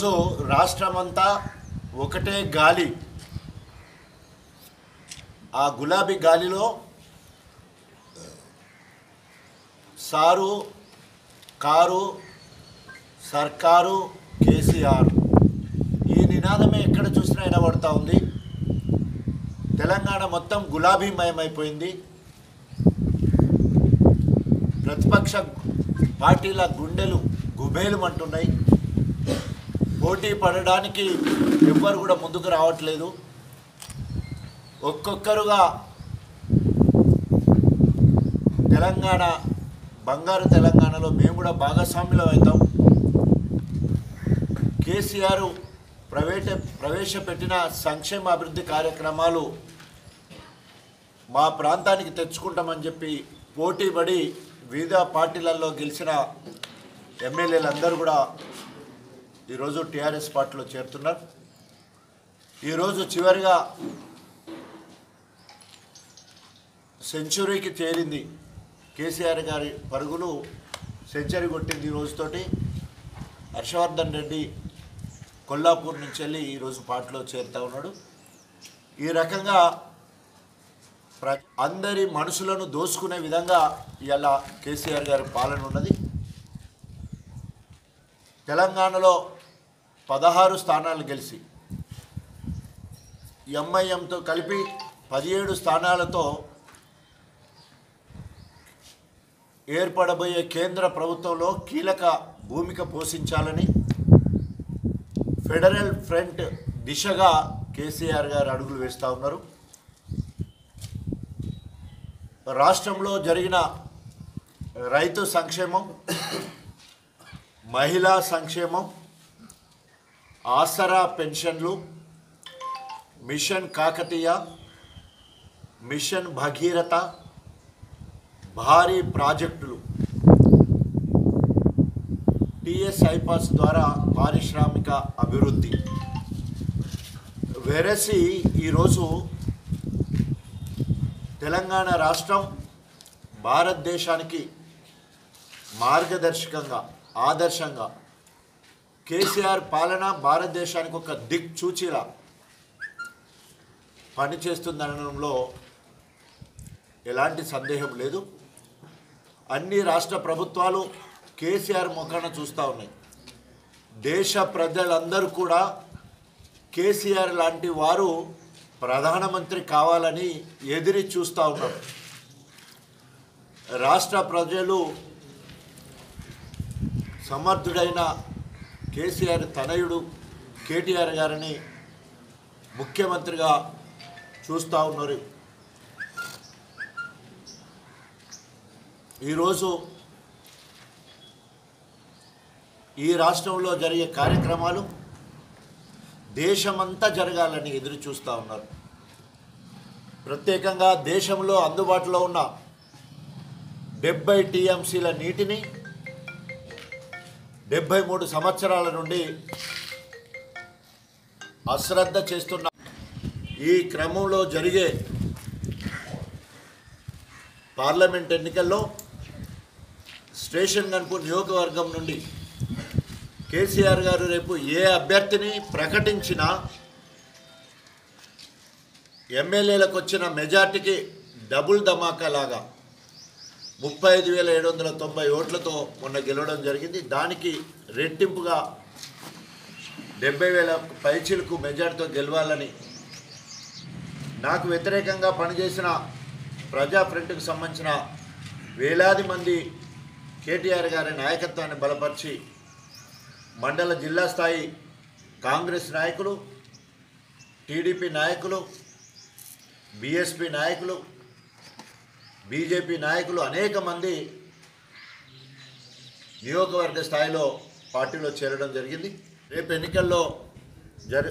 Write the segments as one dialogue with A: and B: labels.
A: ఈరోజు రాష్ట్రమంతా ఒకటే గాలి. ఆ గులాబీ గాలిలో సారు కారు సర్కారు కేసీఆర్. ఈ నినాదమే ఎక్కడ చూసినా వినబడతా ఉంది. తెలంగాణ మొత్తం గులాబీమయమైపోయింది. ప్రతిపక్ష పార్టీల గుండెలు గుబేలుమంటున్నాయి. పోటీ పడడానికి ఎవ్వరు కూడా ముందుకు రావట్లేదు. ఒక్కొక్కరుగా తెలంగాణ బంగారు తెలంగాణలో మేము కూడా భాగస్వామ్యులం అవుతాం. కేసీఆర్ ప్రవేశ ప్రవేశపెట్టిన సంక్షేమ అభివృద్ధి కార్యక్రమాలు మా ప్రాంతానికి తెచ్చుకుంటామని చెప్పి పోటీ పడి వివిధ పార్టీలలో గెలిచిన ఎమ్మెల్యేలందరూ కూడా ఈరోజు టీఆర్ఎస్ పార్టీలో చేరుతున్నారు. ఈరోజు చివరిగా సెంచురీకి చేరింది కేసీఆర్ గారి పరుగులు సెంచరీ కొట్టింది ఈ రోజుతోటి. హర్షవర్ధన్ రెడ్డి కొల్లాపూర్ నుంచి వెళ్ళి ఈరోజు పార్టీలో చేరుతా ఉన్నాడు. ఈ రకంగా ప్ర అందరి మనసులను దోసుకునే విధంగా ఇలా కేసీఆర్ గారి పాలన ఉన్నది. తెలంగాణలో పదహారు స్థానాలు గెలిచి ఎంఐఎంతో కలిపి పదిహేడు స్థానాలతో ఏర్పడబోయే కేంద్ర ప్రభుత్వంలో కీలక భూమిక పోషించాలని ఫెడరల్ ఫ్రంట్ దిశగా కేసీఆర్ గారు అడుగులు వేస్తూ ఉన్నారు. రాష్ట్రంలో జరిగిన రైతు సంక్షేమం మహిళా సంక్షేమం ఆసరా పెన్షన్లు మిషన్ కాకతీయ మిషన్ భగీరథ భారీ ప్రాజెక్టులు. టిఎస్ ఐపాస్ ద్వారా పారిశ్రామిక అభివృద్ధి. వెరసి ఈరోజు తెలంగాణ రాష్ట్రం భారతదేశానికి మార్గదర్శకంగా ఆదర్శంగా కేసీఆర్ పాలన భారతదేశానికి ఒక దిక్చూచిలా పనిచేస్తుందనడంలో ఎలాంటి సందేహం లేదు. అన్ని రాష్ట్ర ప్రభుత్వాలు కేసీఆర్ ముఖాన చూస్తూ ఉన్నాయి. దేశ ప్రజలందరూ కూడా కేసీఆర్ లాంటి వారు ప్రధానమంత్రి కావాలని ఎదిరి చూస్తూ ఉన్నారు. రాష్ట్ర ప్రజలు సమర్థుడైన కేసీఆర్ తనయుడు కేటీఆర్ గారిని ముఖ్యమంత్రిగా చూస్తూ ఉన్నారు. ఈరోజు ఈ రాష్ట్రంలో జరిగే కార్యక్రమాలు దేశమంతా జరగాలని ఎదురు చూస్తూ ఉన్నారు. ప్రత్యేకంగా దేశంలో అందుబాటులో ఉన్న డెబ్బై టీఎంసీల నీటిని డెబ్బై మూడు సంవత్సరాల నుండి అశ్రద్ధ చేస్తున్న ఈ క్రమంలో జరిగే పార్లమెంట్ ఎన్నికల్లో స్టేషన్ గన్పూర్ నియోజకవర్గం నుండి కేసీఆర్ గారు రేపు ఏ అభ్యర్థిని ప్రకటించినా ఎమ్మెల్యేలకు వచ్చిన మెజార్టీకి డబుల్ ధమాకా లాగా ముప్పై ఐదు వేల ఏడు వందల తొంభై ఓట్లతో మొన్న గెలవడం జరిగింది. దానికి రెట్టింపుగా డెబ్బై వేల పైచీలకు మెజార్టీతో గెలవాలని నాకు వ్యతిరేకంగా పనిచేసిన ప్రజా ఫ్రంట్కు సంబంధించిన వేలాది మంది కేటీఆర్ గారి నాయకత్వాన్ని బలపరిచి మండల జిల్లా స్థాయి కాంగ్రెస్ నాయకులు టీడీపీ నాయకులు బీఎస్పీ నాయకులు బీజేపీ నాయకులు అనేక మంది నియోజకవర్గ స్థాయిలో పార్టీలో చేరడం జరిగింది. రేపు ఎన్నికల్లో జర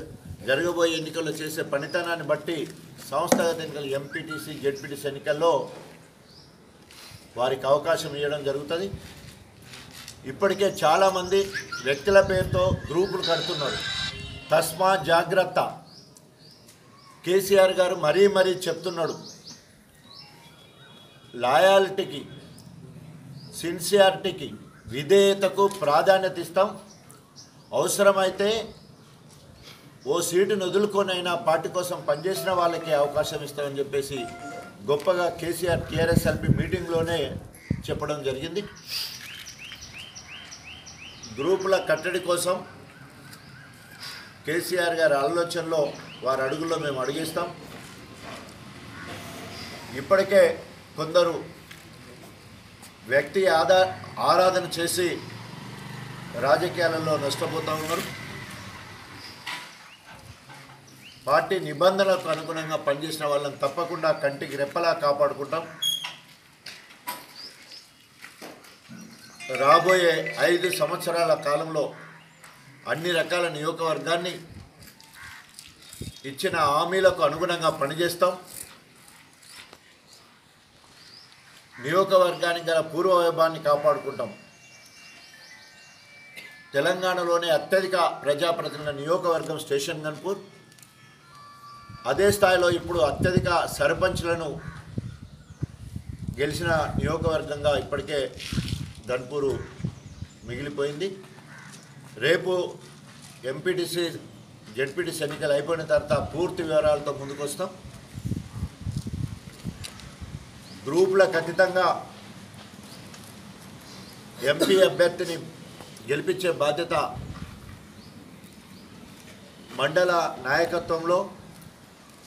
A: జరగబోయే ఎన్నికల్లో చేసే పనితనాన్ని బట్టి సంస్థాగత ఎన్నికలు ఎంపీటీసీ జెడ్పీటీసీ ఎన్నికల్లో వారికి అవకాశం ఇవ్వడం జరుగుతుంది. ఇప్పటికే చాలామంది వ్యక్తుల పేరుతో గ్రూపులు కడుతున్నారు. తస్మా జాగ్రత్త. కేసీఆర్ గారు మరీ మరీ చెప్తున్నాడు. లాయాలిటీకి సిన్సియారిటీకి విధేయతకు ప్రాధాన్యత ఇస్తాం అవసరమైతే ఓ సీటును వదులుకొనైనా పార్టీ కోసం పనిచేసిన వాళ్ళకి అవకాశం ఇస్తామని చెప్పేసి గొప్పగా కేసీఆర్ టీఆర్ఎస్ఎల్పి మీటింగ్లోనే చెప్పడం జరిగింది. గ్రూపుల కట్టడి కోసం కేసీఆర్ గారి ఆలోచనలో వారి అడుగుల్లో మేము అడిగిస్తాం. ఇప్పటికే కొందరు వ్యక్తి ఆదా ఆరాధన చేసి రాజకీయాలలో నష్టపోతూ ఉన్నారు. పార్టీ నిబంధనలకు అనుగుణంగా పనిచేసిన వాళ్ళని తప్పకుండా కంటికి రెప్పలా కాపాడుకుంటాం. రాబోయే ఐదు సంవత్సరాల కాలంలో అన్ని రకాల నియోజకవర్గాన్ని ఇచ్చిన హామీలకు అనుగుణంగా పనిచేస్తాం. నియోజకవర్గానికి గల పూర్వ వైభవాన్ని కాపాడుకుంటాం. తెలంగాణలోనే అత్యధిక ప్రజాప్రతినిధుల నియోజకవర్గం స్టేషన్ గన్పూర్. అదే స్థాయిలో ఇప్పుడు అత్యధిక సర్పంచ్లను గెలిచిన నియోజకవర్గంగా ఇప్పటికే గన్పూరు మిగిలిపోయింది. రేపు ఎంపీటీసీ జెడ్పీటీసీ ఎన్నికలు అయిపోయిన తర్వాత పూర్తి వివరాలతో ముందుకు వస్తాం గ్రూపుల ఖచ్చితంగా ఎంపీ అభ్యర్థిని గెలిపించే బాధ్యత మండల నాయకత్వంలో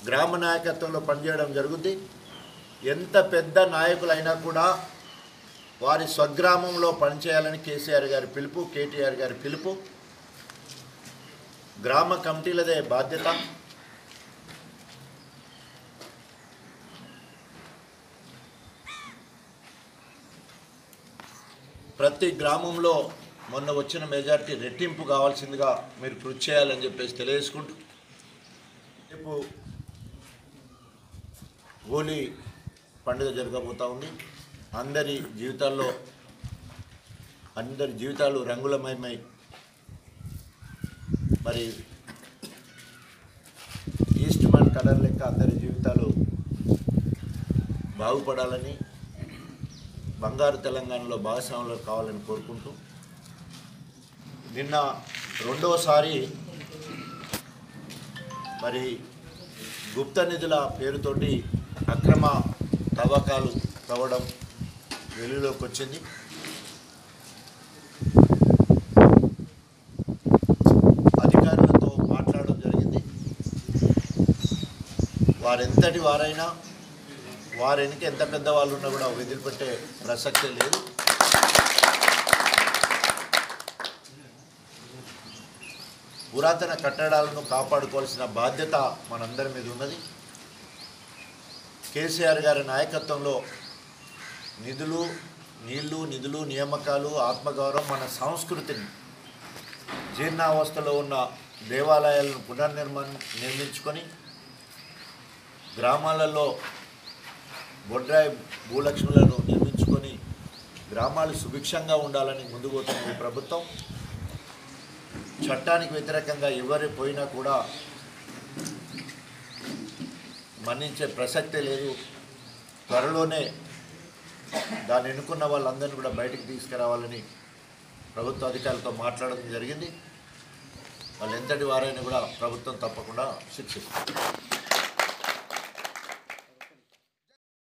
A: గ్రామ నాయకత్వంలో పనిచేయడం జరుగుద్ది. ఎంత పెద్ద నాయకులైనా కూడా వారి స్వగ్రామంలో పనిచేయాలని కేసీఆర్ గారి పిలుపు కేటీఆర్ గారి పిలుపు గ్రామ కమిటీలదే బాధ్యత. ప్రతి గ్రామంలో మొన్న వచ్చిన మెజారిటీ రెట్టింపు కావాల్సిందిగా మీరు కృషి చేయాలని చెప్పేసి తెలియజేసుకుంటూ రేపు హోలీ పండుగ జరగబోతూ ఉంది. అందరి జీవితాల్లో అందరి జీవితాలు రంగులమయమై మరి ఈస్ట్ మన్ కలర్ లెక్క అందరి జీవితాలు బాగుపడాలని బంగారు తెలంగాణలో భాగస్వాములు కావాలని కోరుకుంటూ నిన్న రెండవసారి మరి గుప్త నిధుల పేరుతోటి అక్రమ తవ్వకాలు తవ్వడం వెలుగులోకి వచ్చింది. అధికారులతో మాట్లాడడం జరిగింది. వారెంతటి వారైనా వారెనికి ఎంత పెద్ద వాళ్ళు ఉన్నా కూడా వదిలిపెట్టే ప్రసక్తే లేదు. పురాతన కట్టడాలను కాపాడుకోవాల్సిన బాధ్యత మనందరి మీద ఉన్నది. కేసీఆర్ గారి నాయకత్వంలో నిధులు నీళ్ళు నిధులు నియామకాలు ఆత్మగౌరవం మన సంస్కృతిని జీర్ణావస్థలో ఉన్న దేవాలయాలను పునర్నిర్మాణం నిర్మించుకొని గ్రామాలలో బొడ్రాయి భూలక్ష్ములను నిర్మించుకొని గ్రామాలు సుభిక్షంగా ఉండాలని ముందుకు పోతున్న ప్రభుత్వం. చట్టానికి వ్యతిరేకంగా ఎవరు పోయినా కూడా మన్నించే ప్రసక్తే లేదు. త్వరలోనే దాన్ని ఎన్నుకున్న వాళ్ళందరినీ కూడా బయటకు తీసుకురావాలని ప్రభుత్వ అధికారులతో మాట్లాడడం జరిగింది. వాళ్ళు ఎంతటి వారైనా కూడా ప్రభుత్వం తప్పకుండా శిక్షిస్తుంది